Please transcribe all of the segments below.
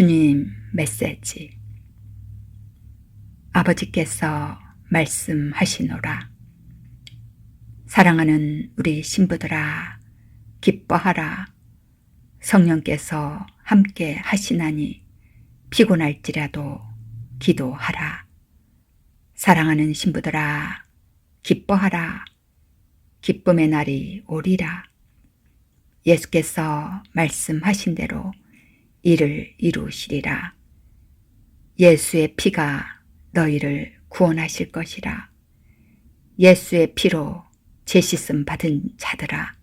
주님 메시지 아버지께서 말씀하시노라. 사랑하는 우리 신부들아, 기뻐하라. 성령께서 함께 하시나니 피곤할지라도 기도하라. 사랑하는 신부들아, 기뻐하라. 기쁨의 날이 오리라. 예수께서 말씀하신 대로 이를 이루시리라. 예수의 피가 너희를 구원하실 것이라. 예수의 피로 제시씀 받은 자들아.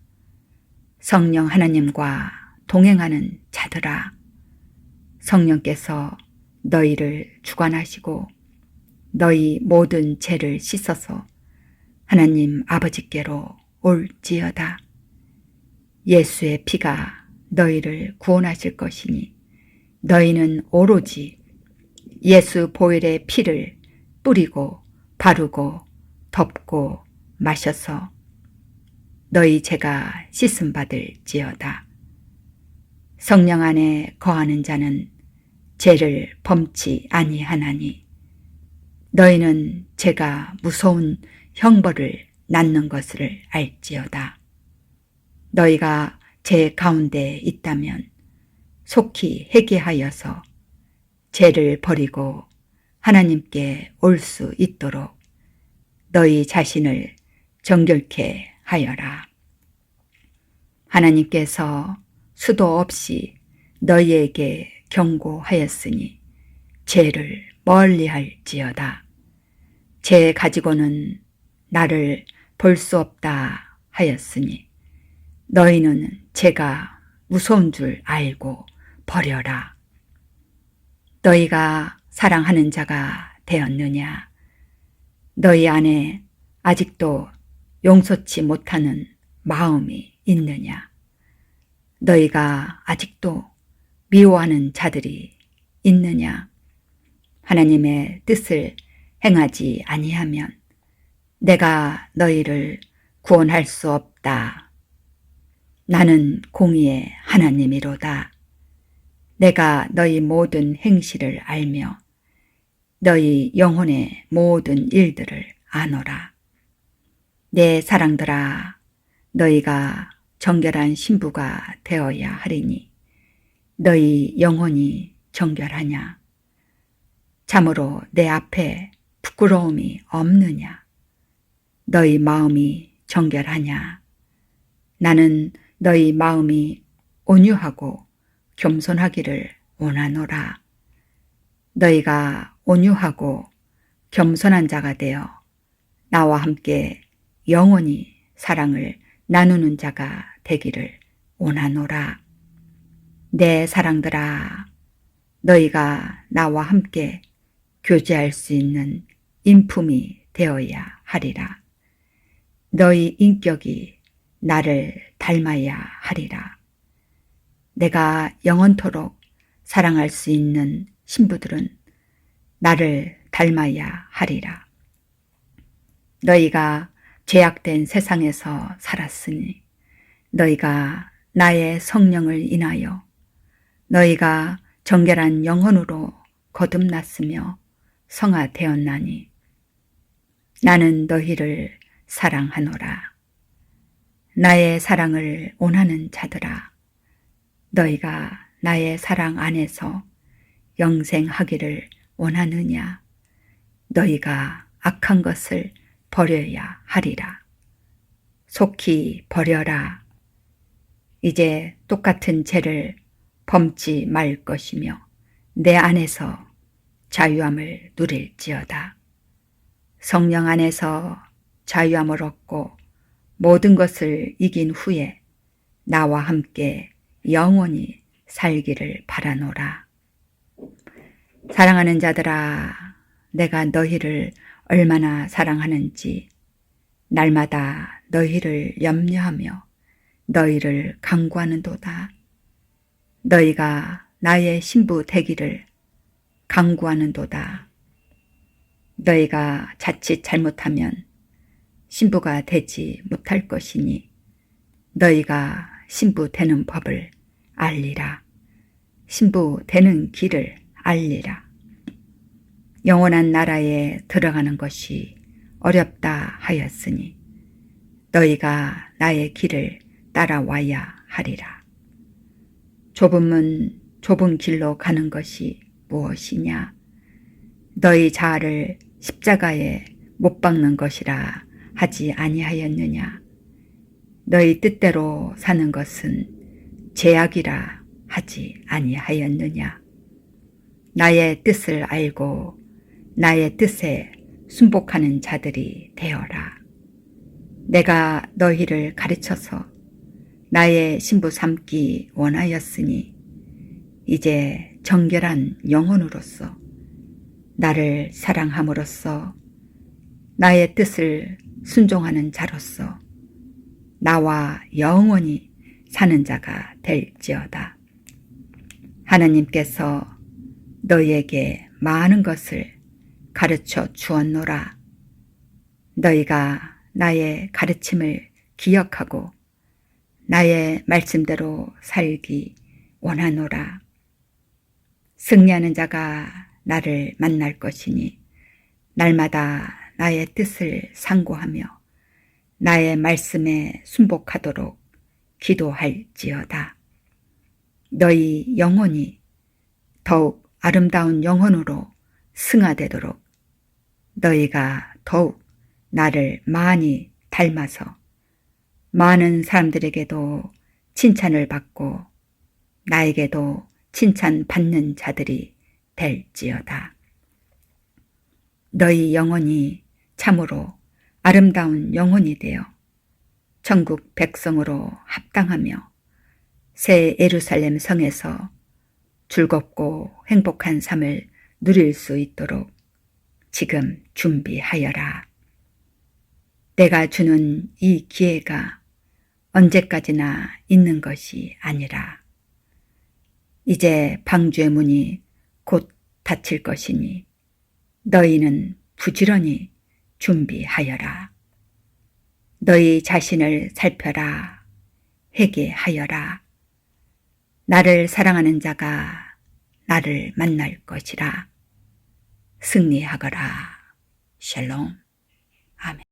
성령 하나님과 동행하는 자들아. 성령께서 너희를 주관하시고 너희 모든 죄를 씻어서 하나님 아버지께로 올지어다. 예수의 피가 너희를 구원하실 것이니 너희는 오로지 예수 보혈의 피를 뿌리고 바르고 덮고 마셔서 너희 죄가 씻음 받을지어다. 성령 안에 거하는 자는 죄를 범치 아니하나니 너희는 죄가 무서운 형벌을 낳는 것을 알지어다. 너희가 제 가운데 있다면 속히 회개하여서 죄를 버리고 하나님께 올 수 있도록 너희 자신을 정결케 하여라. 하나님께서 수도 없이 너희에게 경고하였으니 죄를 멀리 할지어다. 죄 가지고는 나를 볼 수 없다 하였으니 너희는 죄가 무서운 줄 알고 버려라. 너희가 사랑하는 자가 되었느냐? 너희 안에 아직도 용서치 못하는 마음이 있느냐? 너희가 아직도 미워하는 자들이 있느냐? 하나님의 뜻을 행하지 아니하면 내가 너희를 구원할 수 없다. 나는 공의의 하나님이로다. 내가 너희 모든 행실을 알며 너희 영혼의 모든 일들을 아노라. 내 사랑들아, 너희가 정결한 신부가 되어야 하리니 너희 영혼이 정결하냐? 참으로 내 앞에 부끄러움이 없느냐? 너희 마음이 정결하냐? 나는 너희 마음이 온유하고 겸손하기를 원하노라. 너희가 온유하고 겸손한 자가 되어 나와 함께 영원히 사랑을 나누는 자가 되기를 원하노라. 내 사랑들아, 너희가 나와 함께 교제할 수 있는 인품이 되어야 하리라. 너희 인격이 나를 닮아야 하리라. 내가 영원토록 사랑할 수 있는 신부들은 나를 닮아야 하리라. 너희가 죄악된 세상에서 살았으니 너희가 나의 성령을 인하여 너희가 정결한 영혼으로 거듭났으며 성화되었나니 나는 너희를 사랑하노라. 나의 사랑을 원하는 자들아 너희가 나의 사랑 안에서 영생하기를 원하느냐? 너희가 악한 것을 버려야 하리라. 속히 버려라. 이제 똑같은 죄를 범치 말 것이며 내 안에서 자유함을 누릴지어다. 성령 안에서 자유함을 얻고 모든 것을 이긴 후에 나와 함께 영원히 살기를 바라노라. 사랑하는 자들아, 내가 너희를 얼마나 사랑하는지 날마다 너희를 염려하며 너희를 강구하는도다. 너희가 나의 신부 되기를 강구하는도다. 너희가 자칫 잘못하면 신부가 되지 못할 것이니 너희가 신부 되는 법을 알리라. 신부 되는 길을 알리라. 영원한 나라에 들어가는 것이 어렵다 하였으니 너희가 나의 길을 따라와야 하리라. 좁은 문, 좁은 길로 가는 것이 무엇이냐? 너희 자아를 십자가에 못 박는 것이라 하지 아니하였느냐? 너희 뜻대로 사는 것은 제약이라 하지 아니하였느냐? 나의 뜻을 알고 나의 뜻에 순복하는 자들이 되어라. 내가 너희를 가르쳐서 나의 신부 삼기 원하였으니 이제 정결한 영혼으로서 나를 사랑함으로써 나의 뜻을 순종하는 자로서 나와 영원히 사는 자가 될지어다. 하나님께서 너희에게 많은 것을 가르쳐 주었노라. 너희가 나의 가르침을 기억하고 나의 말씀대로 살기 원하노라. 승리하는 자가 나를 만날 것이니 날마다 나의 뜻을 상고하며 나의 말씀에 순복하도록 기도할지어다. 너희 영혼이 더욱 아름다운 영혼으로 승화되도록 너희가 더욱 나를 많이 닮아서 많은 사람들에게도 칭찬을 받고 나에게도 칭찬받는 자들이 될지어다. 너희 영혼이 참으로 아름다운 영혼이 되어 천국 백성으로 합당하며 새 예루살렘 성에서 즐겁고 행복한 삶을 누릴 수 있도록 지금 준비하여라. 내가 주는 이 기회가 언제까지나 있는 것이 아니라 이제 방주의 문이 곧 닫힐 것이니 너희는 부지런히 준비하여라. 너희 자신을 살펴라. 회개하여라. 나를 사랑하는 자가 나를 만날 것이라. 승리하거라. 샬롬. 아멘.